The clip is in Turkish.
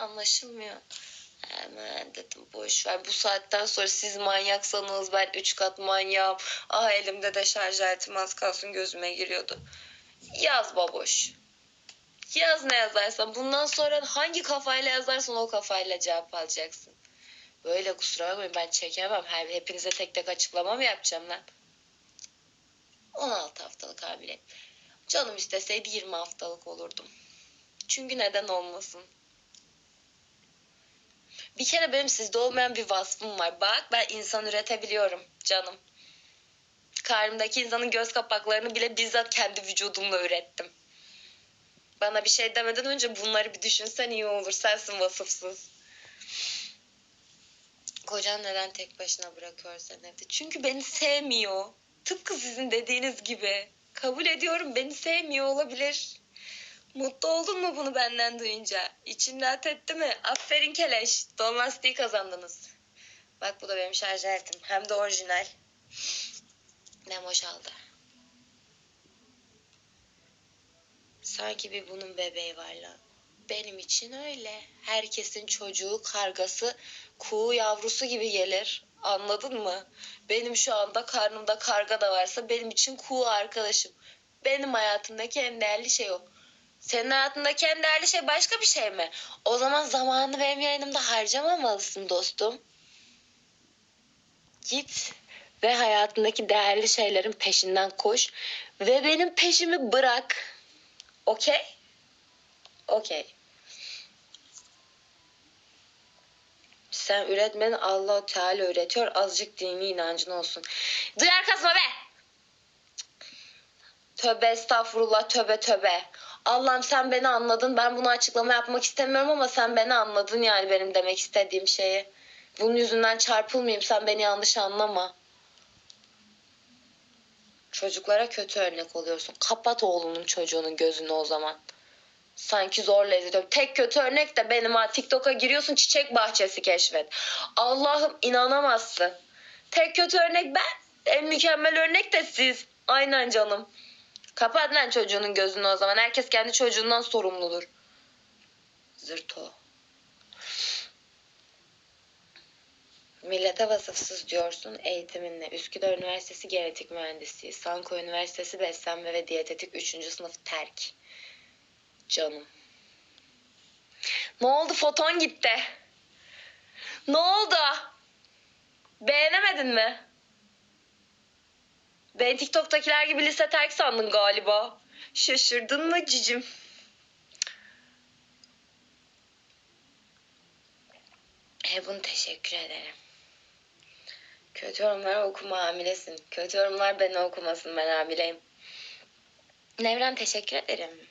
anlaşılmıyor. Hemen dedim boş ver bu saatten sonra siz manyaksanız ben üç kat manyağım. Ah elimde de şarj aletim az kalsın gözüme giriyordu. Yaz baboş. Yaz ne yazarsan. Bundan sonra hangi kafayla yazarsan o kafayla cevap alacaksın. Böyle kusura bakmayın ben çekemem. Her, hepinize tek tek açıklama mı yapacağım lan? 16 haftalık hamile. Canım isteseydi 20 haftalık olurdum. Çünkü neden olmasın? Bir kere benim sizde olmayan bir vasfım var. Bak ben insan üretebiliyorum canım. Karnımdaki insanın göz kapaklarını bile bizzat kendi vücudumla ürettim. Bana bir şey demeden önce bunları bir düşünsen iyi olur. Sensin vasıfsız. Kocan neden tek başına bırakıyor seni evde? Çünkü beni sevmiyor. Tıpkı sizin dediğiniz gibi. Kabul ediyorum beni sevmiyor olabilir. Mutlu oldun mu bunu benden duyunca? İçin rahat etti mi? Aferin keleş. Dolmastiği kazandınız. Bak bu da benim şarj aletim. Hem de orijinal. Ne boşaldı. Sanki bir bunun bebeği var lan. Benim için öyle. Herkesin çocuğu, kargası, kuğu yavrusu gibi gelir. Anladın mı? Benim şu anda karnımda karga da varsa benim için kuğu arkadaşım. Benim hayatımdaki en değerli şey o. Senin hayatındaki en değerli şey başka bir şey mi? O zaman zamanını benim yayınımda harcamamalısın dostum. Git ve hayatındaki değerli şeylerin peşinden koş ve benim peşimi bırak. Okey? Okey. Sen üretmeni Allah Teala üretiyor. Azıcık dini inancın olsun. Duyar kasma be. Tövbe estağfurullah tövbe tövbe. Allah'ım sen beni anladın. Ben bunu açıklama yapmak istemiyorum ama sen beni anladın yani benim demek istediğim şeyi. Bunun yüzünden çarpılmayayım sen beni yanlış anlama. Çocuklara kötü örnek oluyorsun. Kapat oğlunun çocuğunun gözünü o zaman. Sanki zorla izliyorum. Tek kötü örnek de benim ha. TikTok'a giriyorsun çiçek bahçesi keşfet. Allah'ım inanamazsın. Tek kötü örnek ben. En mükemmel örnek de siz. Aynen canım. Kapat lan çocuğunun gözünü o zaman. Herkes kendi çocuğundan sorumludur. Zırto. Millete vasıfsız diyorsun eğitiminle. Üsküdar Üniversitesi Genetik Mühendisliği. Sanko Üniversitesi Beslenme ve Diyetetik 3. sınıf terk. Canım. Ne oldu foton gitti. Ne oldu? Beğenemedin mi? Ben TikTok'takiler gibi lise terk sandın galiba. Şaşırdın mı cicim? Bunu teşekkür ederim. Kötü yorumlar okuma hamilesin. Kötü yorumlar beni okumasın ben hamileyim. Nevren teşekkür ederim.